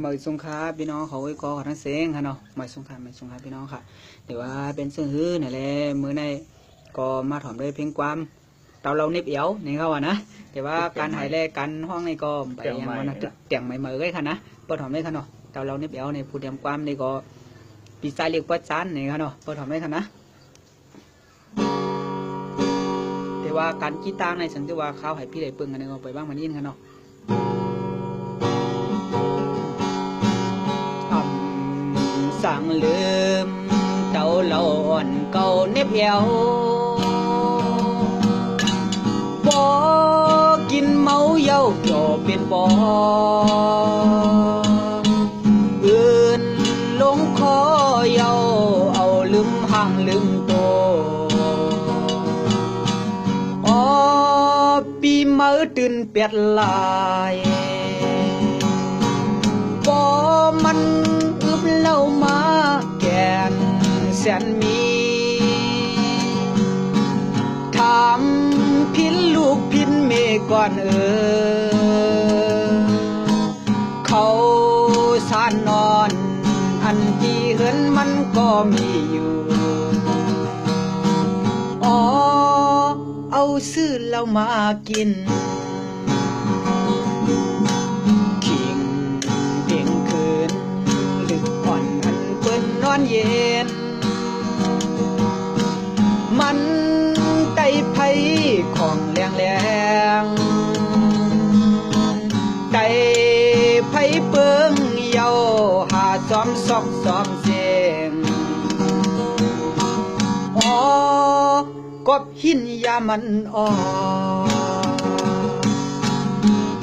หมายสงค้าพี่น้องเขาไว้กอขอทั้งเสียงค่ะเนาะหมายสงค้าหมายสงค้าพี่น้องค่ะแต่ว่าเป็นเสื้อฮื้อนี่แหละมือในก็มาถอมด้วยเพลงความเตาเรานิบเอียวนี่เขาว่านะแต่ว่าการหายแลกันห้องนี่ก็ไปยังวันนะเตียงใหม่ๆเลยค่ะนะเปิดถอมได้ค่ะเนาะเตาเรานิบเอียวในผู้เตรียมความนี่ก็ปีศาจเรียกปัดจันนี่ค่ะเนาะเปิดถอมได้ค่ะนะแต่ว่าการกีตาร์ในสังที่ว่าข้าวให้พี่ได้เปิงกันนี่ก็ไปบ้างมันยินค่ะเนาะำสั่งลืม เต่าเหล่าอ่อนเก่าเน็บเอวบ่กินเมาเย้าจอเป็นบ่อื่นลงคอเย้าเอาลืมห่างลืมโตออปีมือตื่นเปียดลายบ่มัน แสนมีถามพินลูกพินเมก่อนเออ เขาสานนอน อันที่เหินมันก็มีอยู่ อ๋อ เอาซื้อเรามากินขิงเที่ยงคืนลึกอ่อนอันเปิ้นนอนเย็น ไต่ไผของแรงแรงไต่ไผเปิงเยาหาซ้อมซอกซ้อมเสียงอ๋อกบหินยามันอ่อ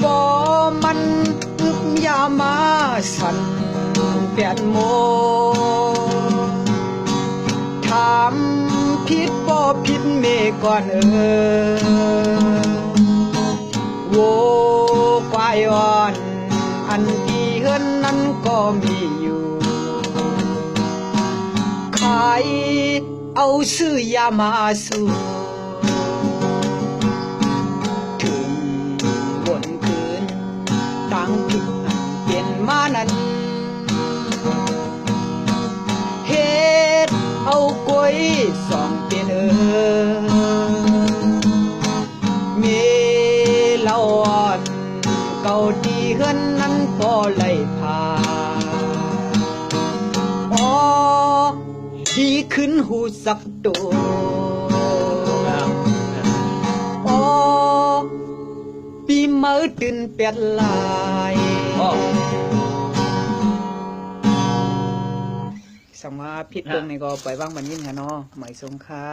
บ่มันอึกยามาสันเปลี่ยนโมถาม ผิดบ่ผิดเมก่อนเออโวควายอ่อน อันที่เฮินนั้นก็มีอยู่ ขายเอาซื้อยามาสู่ ยสองเปียนเออเมเล่าอ่อนเก่าดีเฮือนนั้นก็ไล่พาอ๋อดีขึ้นหูสักตัวอ๋อปีมือตื่นเปียดลาย สมมาพิษเบิ่งนี่ก็ไปบ้างบันยินค่ะเนาะไหมสงค้า